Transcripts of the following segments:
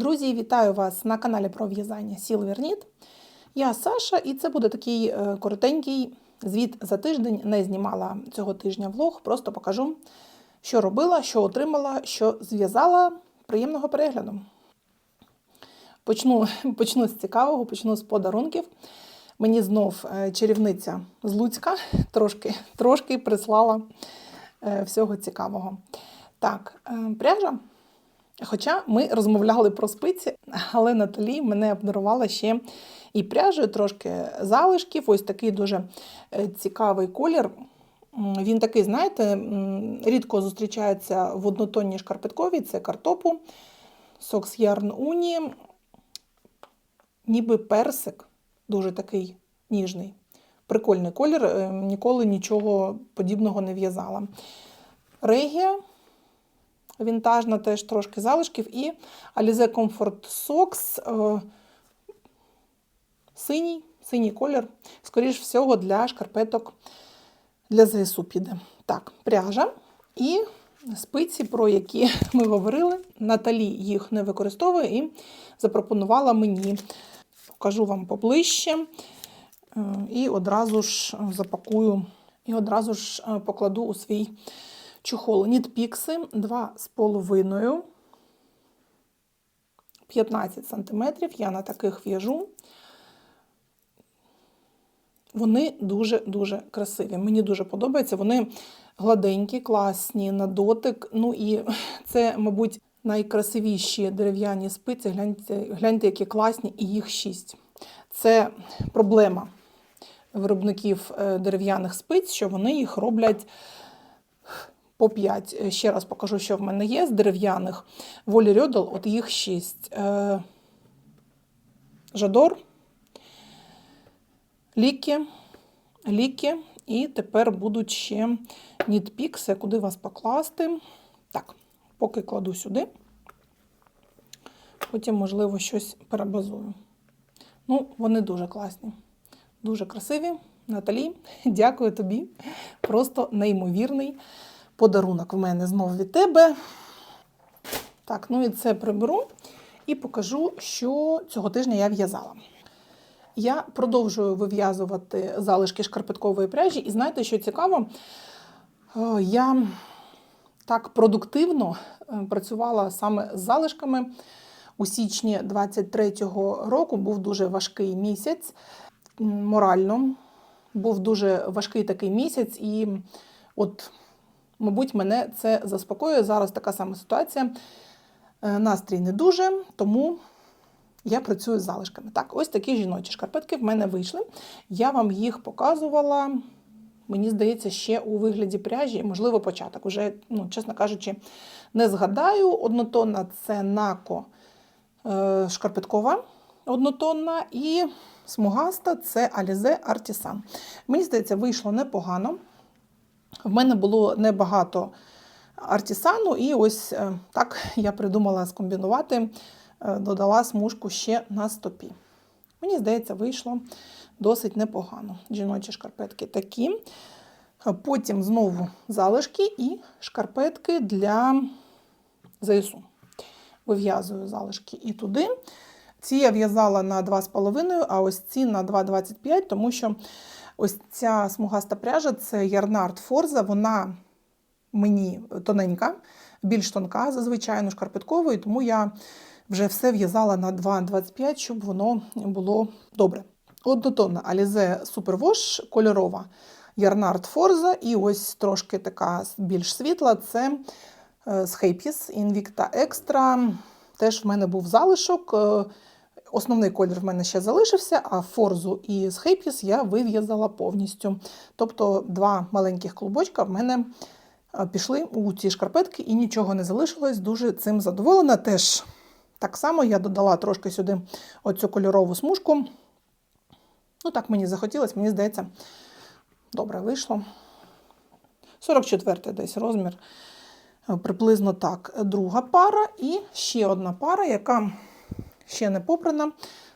Друзі, вітаю вас на каналі про в'язання Сілверніт. Я Саша, і це буде такий е, коротенький звіт за тиждень. Не знімала цього тижня влог, просто покажу, що робила, що отримала, що зв'язала. Приємного перегляду. Почну, почну з цікавого, почну з подарунків. Мені знов е, чарівниця з Луцька трошки, трошки прислала е, всього цікавого. Так, пряжа. Хоча ми розмовляли про спиці, але Наталі мене обдарувала ще і пряжею, трошки залишків. Ось такий дуже е, цікавий колір. Він такий, знаєте, рідко зустрічається в однотонній шкарпетковій, це картопу, Socks Yarn Uni, ніби персик, дуже такий ніжний. Прикольний колір, е, ніколи нічого подібного не в'язала. Регія вінтажна, теж трошки залишків. І Alize Comfort Socks е, синій, синій колір, скоріш всього, для шкарпеток для ЗСУ піде. Так, пряжа і спиці, про які ми говорили. Наталі їх не використовує і запропонувала мені. Покажу вам поближче. Е, І одразу ж запакую, і одразу ж е, покладу у свій чохол. Нітпікси 2,5 15 см. Я на таких в'яжу. Вони дуже-дуже красиві. Мені дуже подобається. Вони гладенькі, класні на дотик. Ну і це, мабуть, найкрасивіші дерев'яні спиці. Гляньте, гляньте, які класні, і їх шість. Це проблема виробників е, дерев'яних спиць, що вони їх роблять по 5. Ще раз покажу, що в мене є з дерев'яних. Волі Рьодл, от їх 6. Жадор, ліки, ліки. І тепер будуть ще нітпікси, куди вас покласти. Так, поки кладу сюди. Потім, можливо, щось перебазую. Ну, вони дуже класні, дуже красиві. Наталі, дякую тобі. Просто неймовірний подарунок в мене знову від тебе. Так, ну і це приберу і покажу, що цього тижня я в'язала. Я продовжую вив'язувати залишки шкарпеткової пряжі, і знаєте, що цікаво? Е, Я так продуктивно е, працювала саме з залишками. У січні 23-го року був дуже важкий місяць морально. Був дуже важкий такий місяць, і от Мабуть, мене це заспокоює. Зараз така сама ситуація. Е, Настрій не дуже, тому я працюю з залишками. Так, ось такі жіночі шкарпетки в мене вийшли. Я вам їх показувала, мені здається, ще у вигляді пряжі, можливо, початок. Уже, ну, чесно кажучи, не згадаю. Однотонна це нако е, шкарпеткова однотонна і смугаста це Alize Artisan. Мені здається, вийшло непогано. В мене було небагато артісану, і ось е, так я придумала скомбінувати, е, додала смужку ще на стопі. Мені здається, вийшло досить непогано. Жіночі шкарпетки такі. Потім знову залишки і шкарпетки для ЗСУ. Вив'язую залишки і туди. Ці я в'язала на 2,5, а ось ці на 2,25, тому що ось ця смугаста пряжа це Ярнард Форза, вона мені тоненька, більш тонка за звичайну шкарпетковою, тому я вже все в'язала на 2,25, щоб воно було добре. Однотонна Alize Superwash кольорова Ярнард Форза, і ось трошки така більш світла це е, з Хейпіс Invicta Extra. Теж в мене був залишок. Основний колір в мене ще залишився, а форзу і з Хейпіс я вив'язала повністю. Тобто два маленьких клубочка в мене пішли у ці шкарпетки і нічого не залишилось. Дуже цим задоволена. Теж так само я додала трошки сюди оцю кольорову смужку. Ну, так мені захотілося, мені здається, добре вийшло. 44 десь розмір. Е, Приблизно так. Друга пара і ще одна пара, яка ще не попрана,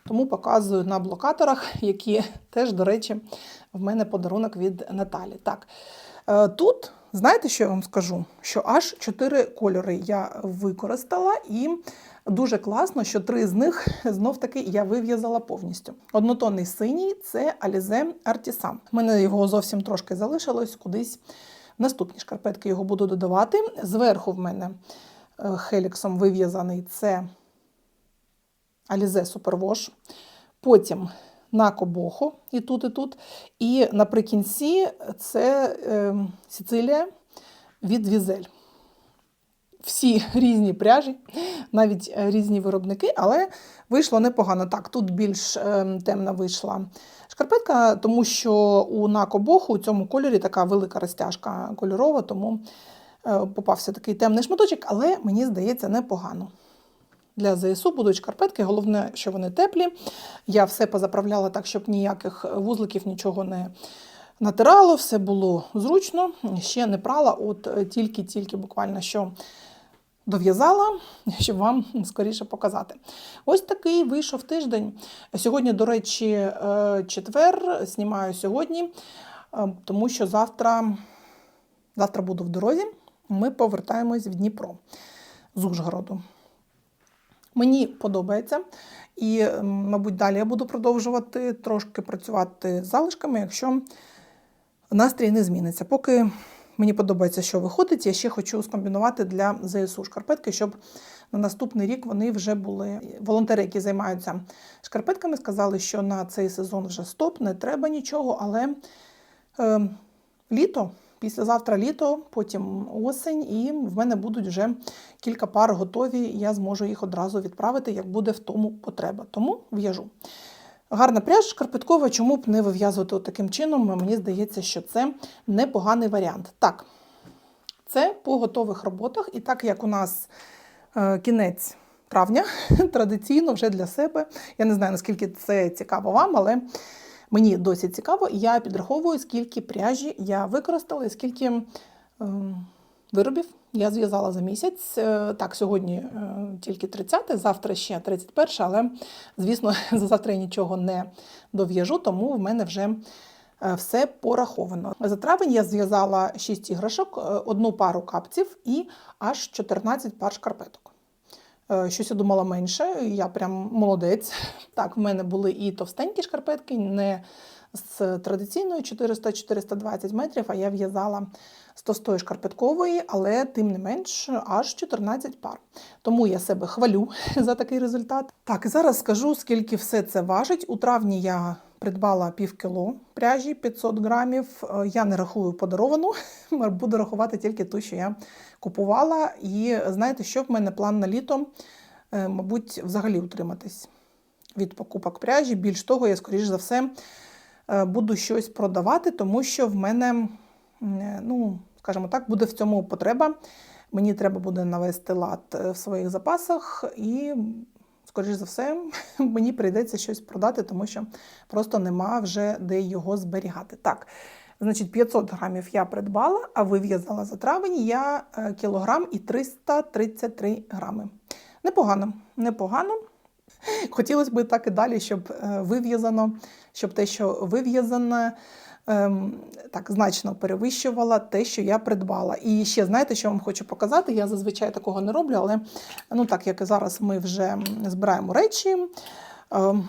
тому показую на блокаторах, які теж, до речі, в мене подарунок від Наталі. Так, е, тут Знаєте, що я вам скажу? Що аж чотири кольори я використала, і дуже класно, що три з них знов таки я вив'язала повністю. Однотонний синій це Alize Artisan. У мене його зовсім трошки залишилось кудись. Наступні шкарпетки його буду додавати. Зверху в мене е, хеліксом вив'язаний це Alize Superwash. Потім на Кобохо і тут, і тут. І наприкінці це е, Сицилія від Візель. Всі різні пряжі, навіть е, різні виробники, але вийшло непогано. Так, тут більш е, темна вийшла шкарпетка, тому що у накобоху у цьому кольорі така велика розтяжка кольорова, тому е, попався такий темний шматочок, але мені здається непогано. Для ЗСУ будуть шкарпетки, головне, що вони теплі. Я все позаправляла так, щоб ніяких вузликів нічого не натирало, все було зручно. Ще не прала, от е, тільки-тільки буквально що дов'язала, щоб вам скоріше показати. Ось такий вийшов тиждень. Сьогодні, до речі, е, четвер, знімаю сьогодні, е, тому що завтра, завтра буду в дорозі. Ми повертаємось в Дніпро з Ужгороду. Мені подобається. І, мабуть, далі я буду продовжувати трошки працювати з залишками, якщо настрій не зміниться. Поки мені подобається, що виходить, я ще хочу скомбінувати для ЗСУ шкарпетки, щоб на наступний рік вони вже були. Волонтери, які займаються шкарпетками, сказали, що на цей сезон вже стоп, не треба нічого, але е, літо. Післязавтра літо, потім осень, і в мене будуть вже кілька пар готові. і Я зможу їх одразу відправити, як буде в тому потреба. Тому в'яжу. Гарна пряжа шкарпеткова, чому б не вив'язувати таким чином? Мені здається, що це непоганий варіант. Так, це по готових роботах, і так як у нас е, кінець травня, традиційно вже для себе. Я не знаю, наскільки це цікаво вам, але. Мені досить цікаво, і я підраховую, скільки пряжі я використала і скільки е, виробів я зв'язала за місяць. Е, так, сьогодні е, тільки 30, завтра ще 31, але, звісно, за завтра я нічого не дов'яжу, тому в мене вже е, все пораховано. За травень я зв'язала 6 іграшок, одну пару капців і аж 14 пар шкарпеток. Е, Щось я думала менше, я прям молодець. Так, в мене були і товстенькі шкарпетки, не з традиційної 400-420 метрів, а я в'язала з товстої шкарпеткової, але тим не менш аж 14 пар. Тому я себе хвалю за такий результат. Так, зараз скажу, скільки все це важить. У травні я придбала пів кіло пряжі 500 грамів. Е, Я не рахую подаровану, буду рахувати тільки ту, що я купувала. І знаєте, що в мене план на літо, Е, мабуть, взагалі утриматись від покупок пряжі. Більш того, я, скоріш за все, е, буду щось продавати, тому що в мене, ну, скажімо так, буде в цьому потреба. Мені треба буде навести лад в своїх запасах, і, скоріш за все, мені прийдеться щось продати, тому що просто нема вже де його зберігати. Так, значить, 500 грамів я придбала, а вив'язала за травень я е, кілограм і 333 грами. Непогано, непогано. Хотілося б так і далі, щоб е, вив'язано, щоб те, що вив'язане, ем, так значно перевищувала те, що я придбала. І ще знаєте, що вам хочу показати? Я зазвичай такого не роблю, але ну так як і зараз ми вже збираємо речі. ем,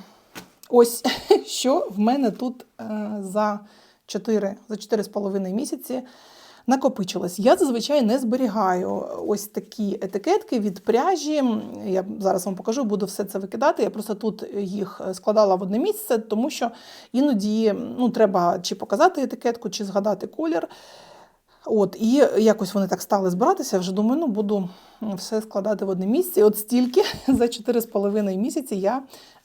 Ось що в мене тут е, за 4, за 4,5 місяці накопичилось. Я зазвичай не зберігаю ось такі етикетки від пряжі. Я зараз вам покажу, буду все це викидати. Я просто тут їх складала в одне місце, тому що іноді ну, треба чи показати етикетку, чи згадати колір. От, і якось вони так стали збиратися. Вже думаю, ну буду все складати в одне місце. От стільки за 4,5 місяці я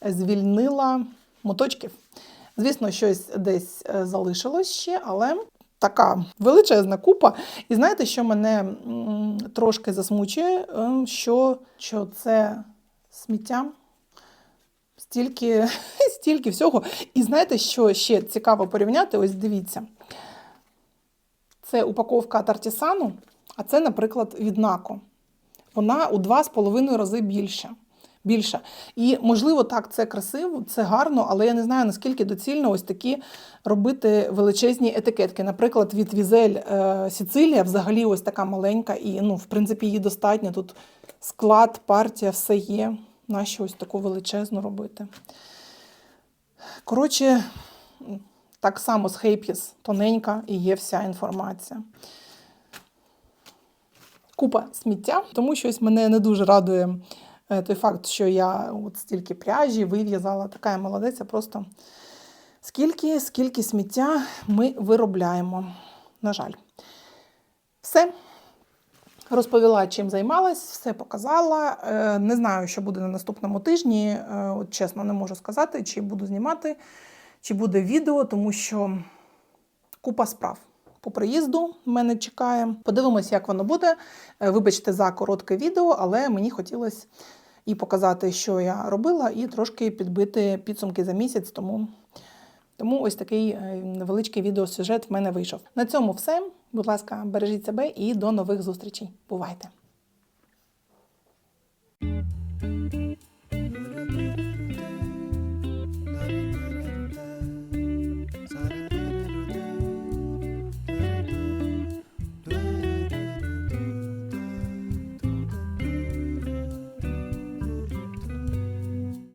звільнила моточків. Звісно, щось десь е, залишилось ще, але така величезна купа. І знаєте, що мене трошки засмучує, Е, що, що це сміття. Стільки, стільки всього. І знаєте, що ще цікаво порівняти? Ось дивіться. Це упаковка Тартісану, а це, наприклад, від Нако. Вона у 2,5 рази більша. Більше. І можливо, так, це красиво, це гарно, але я не знаю наскільки доцільно ось такі робити величезні етикетки. Наприклад, від Візель е, Сіцилія взагалі ось така маленька, і ну, в принципі, її достатньо. Тут склад, партія, все є. Нащо ось таку величезну робити? Коротше, так само з Хейпіс тоненька і є вся інформація. Купа сміття, тому щось мене не дуже радує той факт, що я от стільки пряжі вив'язала. Така я молодець, просто скільки, скільки сміття ми виробляємо. На жаль. Все. Розповіла, чим займалась, все показала. Е, Не знаю, що буде на наступному тижні. Е, От чесно, не можу сказати, чи буду знімати, чи буде відео, тому що купа справ. По приїзду мене чекає. Подивимось, як воно буде. Е, Вибачте за коротке відео, але мені хотілося і показати, що я робила, і трошки підбити підсумки за місяць. Тому, тому ось такий е, невеличкий відеосюжет в мене вийшов. На цьому все. Будь ласка, бережіть себе і до нових зустрічей. Бувайте!